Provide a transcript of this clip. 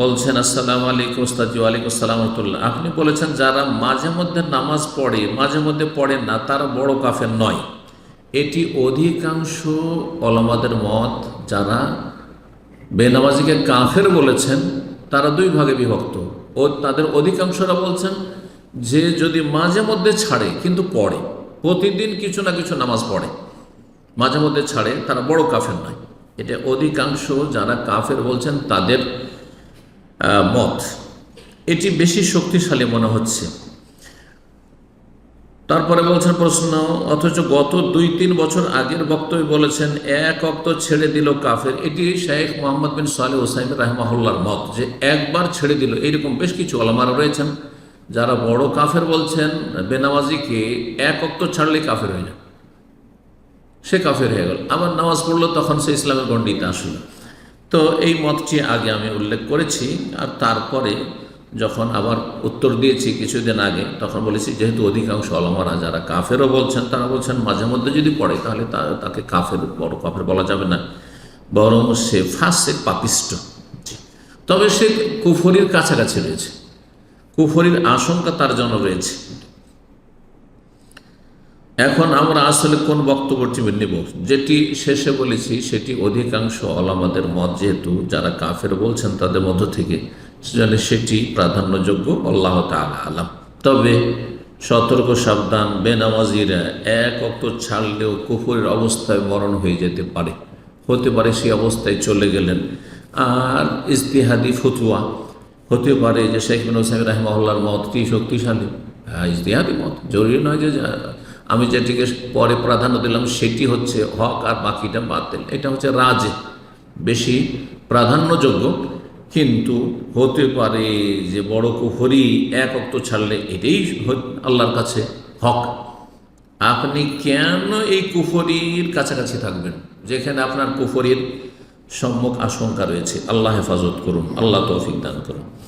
বলছেন, আসসালাম আলাইকুম ওস্তাজি ওয়ালাইকুম আসসালাম রহমতুল্লাহ। আপনি বলেছেন, যারা মাঝে মধ্যে নামাজ পড়ে, মাঝে মধ্যে পড়ে না, তারা বড় কাফের নয়। এটি অধিকাংশ অলমাদের মত, যারা বেনামাজিকে কাফের বলেছেন, তারা দুই ভাগে বিভক্ত। ও তাদের অধিকাংশরা বলছেন, যে যদি মাঝে মধ্যে ছাড়ে, কিন্তু পড়ে, প্রতিদিন কিছু না কিছু নামাজ পড়ে, মাঝে মধ্যে ছাড়ে, তারা বড় কাফের নয়। এটা অধিকাংশ যারা কাফের বলছেন, তাদের মত। এটি বেশি শক্তিশালী মনে হচ্ছে। তারপরে বলছেন প্রশ্ন, অথচ গত দুই তিন বছর আগের বক্তব্য বলেছেন, এক অক্ত ছেড়ে দিল কাফের। এটি শেখ মোহাম্মদ বিন সালে ওসাইম রাহমাহুল্লার মত যে একবার ছেড়ে দিল। এইরকম বেশ কিছু আলমারা রয়েছেন যারা বড় কাফের বলছেন, বেনামাজিকে এক অক্ত ছাড়লে কাফের হয়ে যায় সে কাফের হয়ে গেল। আবার নামাজ পড়ল, তখন সে ইসলামের গণ্ডিতে আসলো। তো এই মতটি আগে আমি উল্লেখ করেছি, আর তারপরে যখন আবার উত্তর দিয়েছি কিছুদিন আগে, তখন বলেছি যেহেতু অধিকাংশ অলমারা যারা কাফেরও বলছেন, তারা বলছেন মাঝে মধ্যে যদি পড়ে, তাহলে তাকে কাফের, বড় কাফের বলা যাবে না। বরং সে ফাঁসে পাপিষ্ট। তবে সে কুফরির কাছাকাছি রয়েছে। কুফরির আশঙ্কা তার জন্য রয়েছে। এখন আমরা আসলে কোন বক্তব্যটি নেব? যেটি শেষে বলেছি, সেটি অধিকাংশ আলামাদের মত, যেহেতু যারা কাফের বলছেন তাদের মধ্য থেকে, সেজন্য সেটি প্রাধান্যযোগ্য, আল্লাহ তাআলা আলাম। তবে সতর্ক সাবধান, বেনামাজিরা এক অক্ত ছাড়লেও কুফরের অবস্থায় মরণ হয়ে যেতে পারে। হতে পারে সেই অবস্থায় চলে গেলেন। আর ইস্তিহাদি ফতুয়া, হতে পারে যে শেখ বিন হোসেন রাহমাউল্লার মতটি শক্তিশালী। হ্যাঁ ইজতিহাদি মত, জরুরি নয় যা- আমি যেটিকে পরে প্রাধান্য দিলাম, সেটি হচ্ছে হক আর বাকিটা বাদ বাতিল। এটা হচ্ছে রাজ, বেশি প্রাধান্যযোগ্য। কিন্তু হতে পারে যে বড় কুফরি এক অক্ত ছাড়লে এটাই আল্লাহর কাছে হক। আপনি কেন এই কুফরির কাছাকাছি থাকবেন? যেখানে আপনার কুফরির সম্মুখ আশঙ্কা রয়েছে। আল্লাহ হেফাজত করুন, আল্লাহ তৌফিক দান করুন।